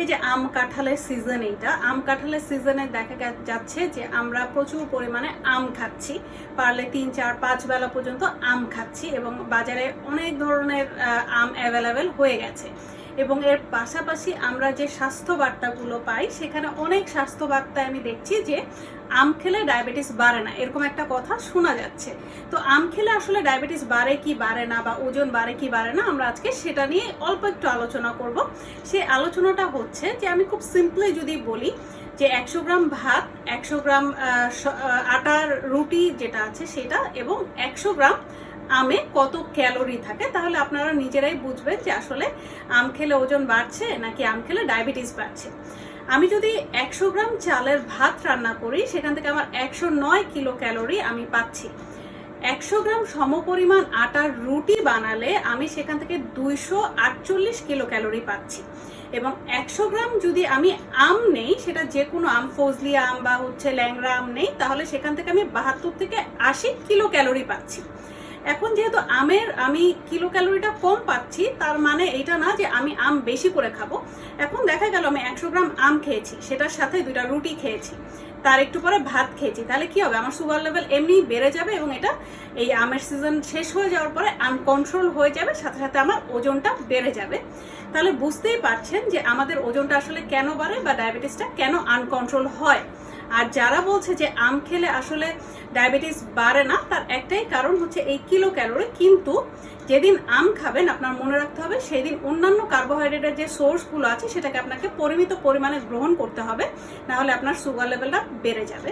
এই যে আম কাঁঠালের সিজন এইটা, আম কাঁঠালের সিজনে দেখা যাচ্ছে যে আমরা প্রচুর পরিমাণে আম খাচ্ছি। পারলে তিন, চার, পাঁচ বেলা পর্যন্ত আম খাচ্ছি এবং বাজারে অনেক ধরনের আম অ্যাভেলেবেল হয়ে গেছে। এবং এর পাশাপাশি আমরা যে স্বাস্থ্য বার্তাগুলো পাই, সেখানে অনেক স্বাস্থ্য বার্তায় আমি দেখছি যে আম খেলে ডায়াবেটিস বাড়ে না, এরকম একটা কথা শোনা যাচ্ছে। তো আম খেলে আসলে ডায়াবেটিস বাড়ে কি বাড়ে না বা ওজন বাড়ে কি বাড়ে না, আমরা আজকে সেটা নিয়ে অল্প একটু আলোচনা করব। সেই আলোচনাটা হচ্ছে যে আমি খুব সিম্পলি যদি বলি যে একশো গ্রাম ভাত, একশো গ্রাম স- আটার রুটি যেটা আছে সেটা এবং একশো গ্রাম আমে কত ক্যালোরি থাকে, তাহলে আপনারা নিজেরাই বুঝবেন যে আসলে আম খেলে ওজন বাড়ছে নাকি আম খেলে ডায়াবেটিস বাড়ছে। আমি যদি একশো গ্রাম চালের ভাত রান্না করি, সেখান থেকে আমার একশো নয় কিলো ক্যালোরি আমি পাচ্ছি। একশো গ্রাম সমপরিমাণ আটার রুটি বানালে আমি সেখান থেকে দুইশো আটচল্লিশ কিলো ক্যালোরি পাচ্ছি। এবং একশো গ্রাম যদি আমি আম নেই, সেটা যে কোনো আম, ফজলি আম বা হচ্ছে ল্যাংরা আম নেই, তাহলে সেখান থেকে আমি বাহাত্তর থেকে আশি কিলো ক্যালোরি পাচ্ছি। এখন যেহেতু আমের, আমি কিলো ক্যালোরিটা কম পাচ্ছি, তার মানে এটা না যে আমি আম বেশি করে খাব। এখন দেখা গেল আমি একশো গ্রাম আম খেয়েছি, সেটার সাথে দুইটা রুটি খেয়েছি, তার একটু পরে ভাত খেয়েছি। তাহলে কি হবে? আমার সুগার লেভেল এমনি বেড়ে যাবে এবং এটা এই আমের সিজন শেষ হয়ে যাওয়ার পরে আনকন্ট্রোল হয়ে যাবে, সাথে সাথে আমার ওজনটা বেড়ে যাবে। তাহলে বুঝতেই পারছেন যে আমাদের ওজনটা আসলে কেন বাড়ে বা ডায়াবেটিসটা কেন আনকন্ট্রোল হয়। আর যারা বলছে যে আম খেলে আসলে ডায়াবেটিস বাড়ে না, তার একটাই কারণ হচ্ছে এই কিলো ক্যালোরি কিন্তু যেদিন আম খাবেন আপনার মনে রাখতে হবে সেই দিন অন্যান্য কার্বোহাইড্রেটের যে সোর্সগুলো আছে, সেটাকে আপনাকে পরিমিত পরিমাণে গ্রহণ করতে হবে, নাহলে আপনার সুগার লেভেলটা বেড়ে যাবে।